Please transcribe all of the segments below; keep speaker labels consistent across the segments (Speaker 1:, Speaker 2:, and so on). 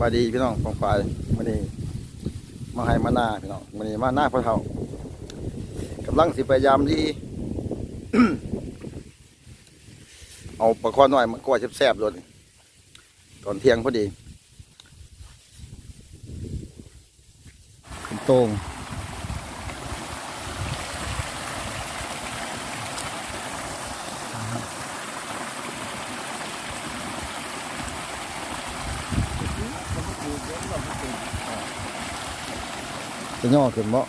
Speaker 1: บายดีพี่น้องฟองฝ่ายมันนี่มาให้มาหน้าพี่น้องมันนี่มาหน้าพระเท่ากำลังสิพยายามดีเอาปลาคอหน่อยมันกวาแซ่บๆเลยตอนเที่ยงพอดีคุณโต้ง จะย่อขึ้นบ่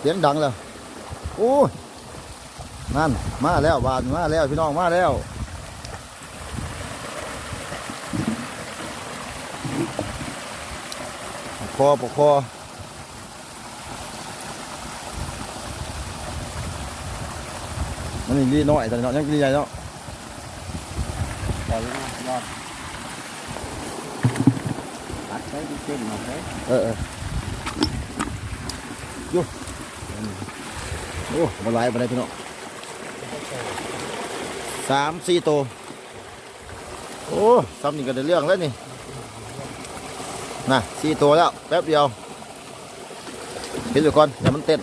Speaker 1: เสียงดังเลยโอ้ยนั่นมาแล้วบานมาแล้วพี่น้องมาแล้วปกคอปกคอมันนี่ดีน้อยแต่เนาะยังดีใหญ่เนาะ
Speaker 2: ยอด ตัดไปที่เส้นมาเลย
Speaker 1: เออเออโย่โอ้มาไล่มาได้พี่น้องสามสี่ตัวโอ้ซ้ำนี่ก็ได้เรื่องแล้วนี่น่ะสี่ตัวแล้ว แป๊บเดียวเห็นอยู่ก่อนอย่ามันเต้น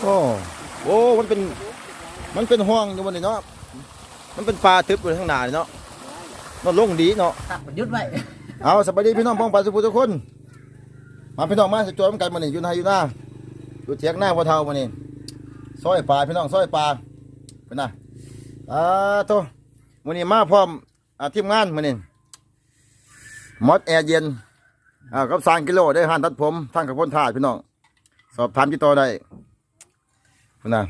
Speaker 1: โอ้โอ้มันเป็น มันเป็นห้องอยู่บนนี่เนาะ มันเป็นปลาทึบอยู่ข้างหน้านี่เนาะ มันลงดีเนาะ
Speaker 2: ตัดมันยุดไว้
Speaker 1: เอาสบายดีพี่น้องพ้องปานสุภูทุกคน มาพี่น้องมาสิจอยมันกันมานี่อยู่ไหนอยู่หน้าอยู่เถียงหน้าพ่อเฒ่ามานี่ซอยปลาพี่น้องซอยปลาเป็นน่ะอ่าโตมื้อนี้มาพร้อมอ่าทีมงานมื้อนี้มอดแอร์เย็นอ่ากับ3กิโลได้หันตัดผมทางกับพ้นถาดพี่น้องสอบถามติดต่อได้เป็นน่ะ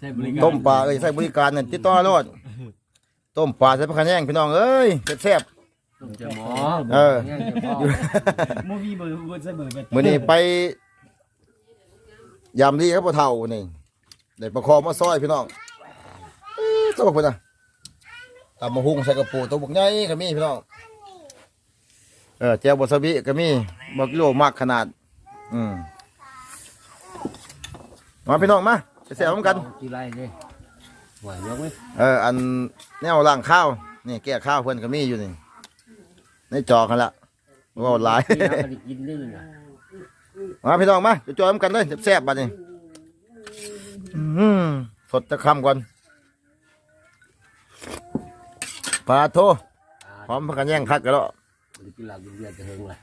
Speaker 2: ใช้บริการ
Speaker 1: ต้มปลาเอ้ยใส่บริการนั่นติดต่อรถ ต้มปลาใส่ผักขะแยงพี่น้องเอ้ยแซ่บ
Speaker 2: ต้มเจ้าหมอ
Speaker 1: เออ
Speaker 2: มูมีเบอร์เบอร์ใช้เบอร์ไป
Speaker 1: ๆมื้อนี้ไปยามดีครับพ่อเฒ่านี่ได้ประคองมาซอยพี่น้องเอ้ยตัวพุ่นน่ะตำมะฮุ่งใส่กระปูตัวบุกใหญ่ก็มีพี่น้องเออแจ่วบะสบิก็มีบ่กิโลมากขนาด อืมมาพี่น้องมาไปแซ่บๆกัน
Speaker 2: จีไรเลย ไหวยกไหม
Speaker 1: เอออันแนวล่างข้าวนี่แก้ข้าวเพื่อนก็มีอยู่นี่ในจอกันละว่าหลาย
Speaker 2: ที่น้ำมันกินได้ยังไง
Speaker 1: มาพี่น้องมาจะจอยกันเลยแซ่บๆบัดนี้อืมสดจะคำก่อนปลาโทพร้อมพักกันแย่งคักกันแล้ว
Speaker 2: กินเหล้ากินเบียร์จะเฮงเลย